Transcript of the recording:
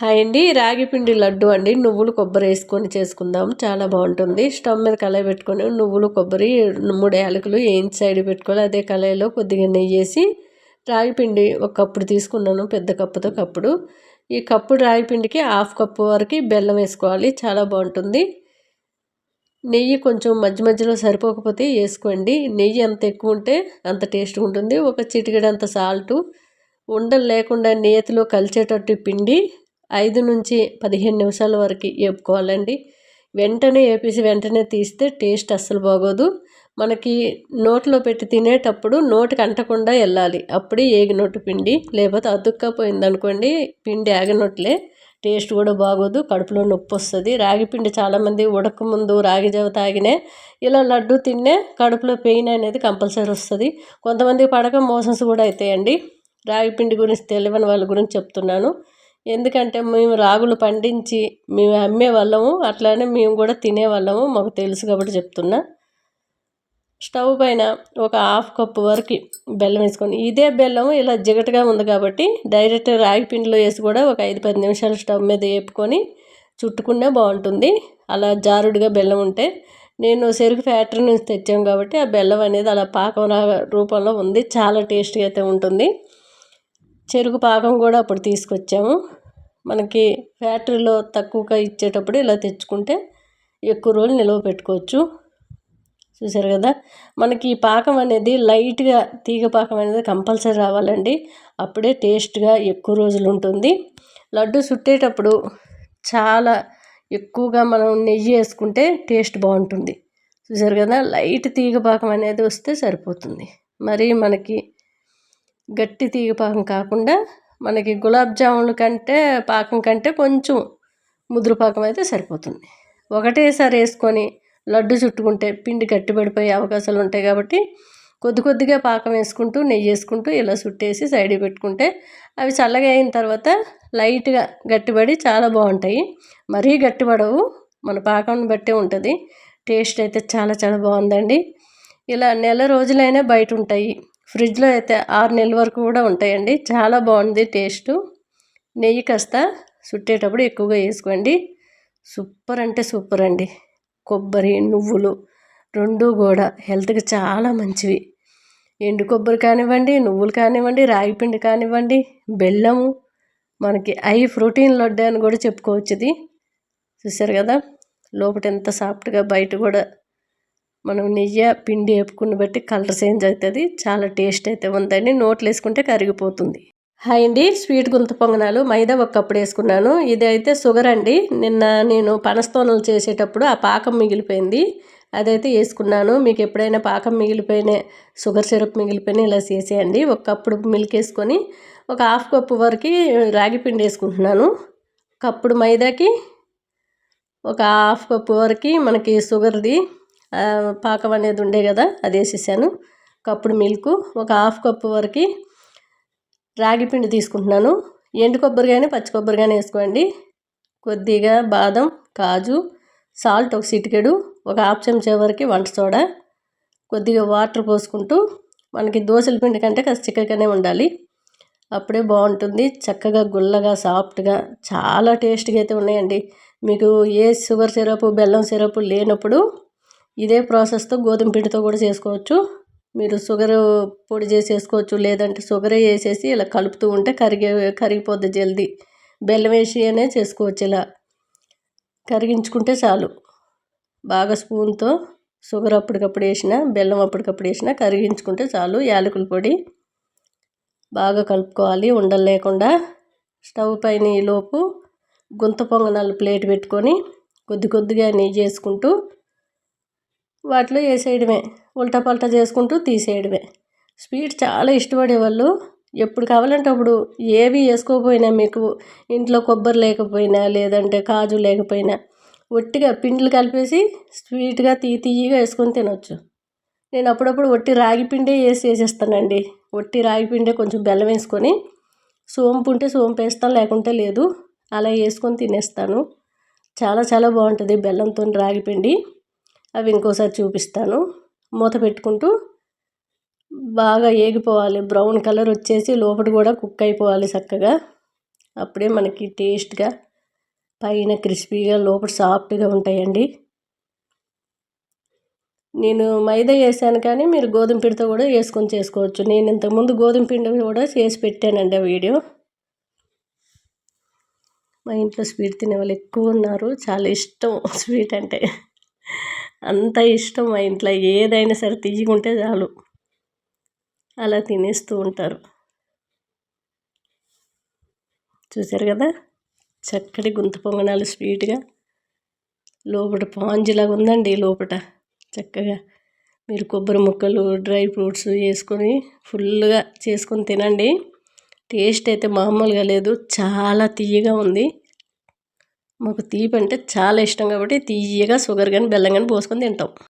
Hi అండి. రాగి పిండి లడ్డు అండి. నువ్వులు కొబ్బరి వేసుకొని చేసుకుందాం. చాలా బాగుంటుంది. స్టవ్ మీద కళాయి పెట్టుకొని నువ్వులు కొబ్బరి మూడు యాలకులు ఏంచి సైడ్ పెట్టుకోవాలి. అదే కళాయిలో కొద్దిగా నెయ్యి వేసి రాగి పిండి ఒక కప్పుడు తీసుకున్నాను. పెద్ద కప్పుతో కప్పుడు. ఈ కప్పు రాగి పిండికి హాఫ్ కప్పు వరకు బెల్లం వేసుకోవాలి. చాలా బాగుంటుంది. నెయ్యి కొంచెం మధ్య మధ్యలో సరిపోకపోతే వేసుకోండి. నెయ్యి ఎంత ఎక్కువ ఉంటే అంత టేస్ట్గా ఉంటుంది. ఒక చిటికెడంత సాల్టు. ఉండలు లేకుండా నేతిలో కలిసేటట్టు పిండి ఐదు నుంచి పదిహేను నిమిషాల వరకు వేపుకోవాలండి వెంటనే వేపేసి వెంటనే తీస్తే టేస్ట్ అస్సలు బాగోదు. మనకి నోట్లో పెట్టి తినేటప్పుడు నోటికి అంటకుండా వెళ్ళాలి. అప్పుడే ఏగినొట్టు పిండి లేకపోతే అతుక్కపోయింది అనుకోండి పిండి ఆగినట్లే టేస్ట్ కూడా బాగోదు కడుపులో నొప్పి వస్తుంది. రాగి పిండి చాలామంది ఉడకముందు రాగి జవ తాగినే ఇలా లడ్డు తిన్నే కడుపులో పెయిన్ అనేది కంపల్సరీ వస్తుంది. కొంతమంది పడక మోషన్స్ కూడా అవుతాయండి రాగి పిండి గురించి తెలియని వాళ్ళ గురించి చెప్తున్నాను. ఎందుకంటే మేము రాగులు పండించి మేము అమ్మే వాళ్ళము అట్లానే మేము కూడా తినే వాళ్ళము మాకు తెలుసు కాబట్టి చెప్తున్నా. స్టవ్ పైన ఒక హాఫ్ కప్పు వరకు బెల్లం వేసుకొని ఇదే బెల్లం ఇలా జిగటగా ఉంది కాబట్టి డైరెక్ట్ రాగి పిండిలో వేసి కూడా ఒక ఐదు పది నిమిషాలు స్టవ్ మీద వేపుకొని చుట్టుకునే బాగుంటుంది. అలా జారుడుగా బెల్లం ఉంటే నేను చెరుకు ఫ్యాక్టరీ నుంచి తెచ్చాము కాబట్టి ఆ బెల్లం అనేది అలా పాకం రూపంలో ఉంది. చాలా టేస్ట్గా అయితే ఉంటుంది. చెరుకు పాకం కూడా అప్పుడు తీసుకొచ్చాము. మనకి ఫ్యాక్టరీలో తక్కువగా ఇచ్చేటప్పుడు ఇలా తెచ్చుకుంటే ఎక్కువ రోజులు నిల్వ పెట్టుకోవచ్చు. చూసారు కదా? మనకి ఈ పాకం అనేది లైట్గా తీగ పాకం అనేది కంపల్సరీ రావాలండి. అప్పుడే టేస్ట్గా ఎక్కువ రోజులు ఉంటుంది. లడ్డు చుట్టేటప్పుడు చాలా ఎక్కువగా మనం నెయ్యి వేసుకుంటే టేస్ట్ బాగుంటుంది. చూసారు కదా? లైట్ తీగ పాకం అనేది వస్తే సరిపోతుంది. మరి మనకి గట్టి తీగ పాకం కాకుండా మనకి గులాబ్ జాములు కంటే పాకం కంటే కొంచెం ముదురు పాకం అయితే సరిపోతుంది. ఒకటేసారి వేసుకొని లడ్డు చుట్టుకుంటే పిండి గట్టిపడిపోయే అవకాశాలు ఉంటాయి కాబట్టి కొద్ది కొద్దిగా పాకం వేసుకుంటూ నెయ్యి వేసుకుంటూ ఇలా చుట్టేసి సైడ్ పెట్టుకుంటే అవి చల్లగా అయిన తర్వాత లైట్గా గట్టిపడి చాలా బాగుంటాయి. మరీ గట్టిపడవు మన పాకం బట్టే ఉంటుంది. టేస్ట్ అయితే చాలా చాలా బాగుందండి. ఇలా నెల రోజులైనా బయట ఉంటాయి. ఫ్రిడ్జ్లో అయితే ఆరు నెలల వరకు కూడా ఉంటాయండి. చాలా బాగుంది టేస్టు. నెయ్యి కాస్త చుట్టేటప్పుడు ఎక్కువగా వేసుకోండి. సూపర్ అంటే సూపర్ అండి. కొబ్బరి నువ్వులు రెండు కూడా హెల్త్కి చాలా మంచివి. ఎండు కొబ్బరి కానివ్వండి నువ్వులు కానివ్వండి రాగి పిండి కానివ్వండి బెల్లము మనకి ఐ ప్రోటీన్ లడ్డు అని కూడా చెప్పుకోవచ్చు ఇది చూసారు కదా? లోపల ఎంత సాఫ్ట్గా బయట కూడా మనం నెయ్యి పిండి వేపుకుని బట్టి కలర్ చేంజ్ అవుతుంది. చాలా టేస్ట్ అయితే ఉందండి. నోట్లు వేసుకుంటే కరిగిపోతుంది. హాయ్ అండి. స్వీట్ గుంత పొంగనాలు మైదా ఒక కప్పుడు వేసుకున్నాను. ఇది అయితే షుగర్ అండి. నిన్న నేను పనస్తోనలు చేసేటప్పుడు ఆ పాకం మిగిలిపోయింది. అదైతే వేసుకున్నాను. మీకు ఎప్పుడైనా పాకం మిగిలిపోయిన షుగర్ సిరప్ మిగిలిపోయిన ఇలా చేసేయండి. ఒక కప్పుడు మిల్క్ వేసుకొని ఒక హాఫ్ కప్పు వరకు రాగి పిండి వేసుకుంటున్నాను. కప్పుడు మైదాకి ఒక హాఫ్ కప్పు వరకు మనకి షుగర్ది పాకం అనేది ఉండే కదా అది వేసేసాను. కప్పుడు మిల్క్ ఒక హాఫ్ కప్పు వరకు రాగి పిండి తీసుకుంటున్నాను. ఎండు కొబ్బరి కానీ పచ్చి కొబ్బరి కానీ వేసుకోండి. కొద్దిగా బాదం కాజు సాల్ట్ ఒక సిటికెడు ఒక హాఫ్ చెంచా వరకు వంట సోడా కొద్దిగా వాటర్ పోసుకుంటూ మనకి దోశల పిండి కంటే కాస్త చిక్కగానే ఉండాలి. అప్పుడే బాగుంటుంది చక్కగా గుల్లగా సాఫ్ట్గా చాలా టేస్ట్గా అయితే ఉన్నాయండి. మీకు ఏ షుగర్ సిరప్ బెల్లం సిరప్ లేనప్పుడు ఇదే ప్రాసెస్తో గోధుమ పిండితో కూడా చేసుకోవచ్చు. మీరు షుగర్ పొడి చేసేసుకోవచ్చు లేదంటే షుగరే వేసేసి ఇలా కలుపుతూ ఉంటే కరిగే కరిగిపోద్ది జల్దీ. బెల్లం వేసి అనే చేసుకోవచ్చు ఇలా. కరిగించుకుంటే చాలు. బాగా స్పూన్తో షుగర్ అప్పటికప్పుడు వేసిన బెల్లం అప్పటికప్పుడు వేసిన కరిగించుకుంటే చాలు. యాలకుల పొడి బాగా కలుపుకోవాలి. ఉండలు లేకుండా. స్టవ్ పైన లోపు గుంత పొంగనాలు ప్లేట్ పెట్టుకొని కొద్ది కొద్దిగా నెయ్యి చేసుకుంటూ వాటిలో వేసేయడమే ఉల్టా పల్టా చేసుకుంటూ తీసేయడమే. స్వీట్ చాలా ఇష్టపడే వాళ్ళు ఎప్పుడు కావాలంటే అప్పుడు ఏవి వేసుకోకపోయినా మీకు ఇంట్లో కొబ్బరి లేకపోయినా లేదంటే కాజు లేకపోయినా ఒట్టిగా పిండిలు కలిపేసి స్వీట్గా తీ తీయగా వేసుకొని తినొచ్చు. నేను అప్పుడప్పుడు ఒట్టి రాగి పిండే వేసి వేసేస్తానండి. ఒట్టి రాగి పిండే కొంచెం బెల్లం వేసుకొని సోంపు ఉంటే సోంపు వేస్తాను లేకుంటే లేదు. అలా వేసుకొని తినేస్తాను. చాలా చాలా బాగుంటుంది బెల్లంతో రాగి పిండి. అవి ఇంకోసారి చూపిస్తాను. మూత పెట్టుకుంటూ బాగా ఏగిపోవాలి. బ్రౌన్ కలర్ వచ్చేసి లోపల కూడా కుక్ అయిపోవాలి చక్కగా. అప్పుడే మనకి టేస్ట్గా పైన క్రిస్పీగా లోపల సాఫ్ట్గా ఉంటాయండి. నేను మైదా వేసాను కానీ మీరు గోధుమ పిండితో కూడా వేసుకొని చేసుకోవచ్చు. నేను ఇంతకుముందు గోధుమ పిండి కూడా చేసి పెట్టానండి ఆ వీడియో. మా ఇంట్లో స్వీట్ తినే వాళ్ళు ఎక్కువ ఉన్నారు. చాలా ఇష్టం స్వీట్ అంటే. అంత ఇష్టం మా ఇంట్లో. ఏదైనా సరే తీయకుంటే చాలు. అలా తినేస్తూ ఉంటారు. చూసారు కదా? చక్కటి గుంత పొంగనాలు స్వీట్గా. లోపల పాంజిలాగా ఉందండి లోపల చక్కగా మీరు కొబ్బరి ముక్కలు డ్రై ఫ్రూట్స్ వేసుకొని ఫుల్గా చేసుకొని తినండి. టేస్ట్ అయితే మామూలుగా లేదు. చాలా తీయగా ఉంది. మాకు తీపి అంటే చాలా ఇష్టం కాబట్టి తీయగా షుగర్ కానీ బెల్లం కానీ పోసుకొని తింటాం.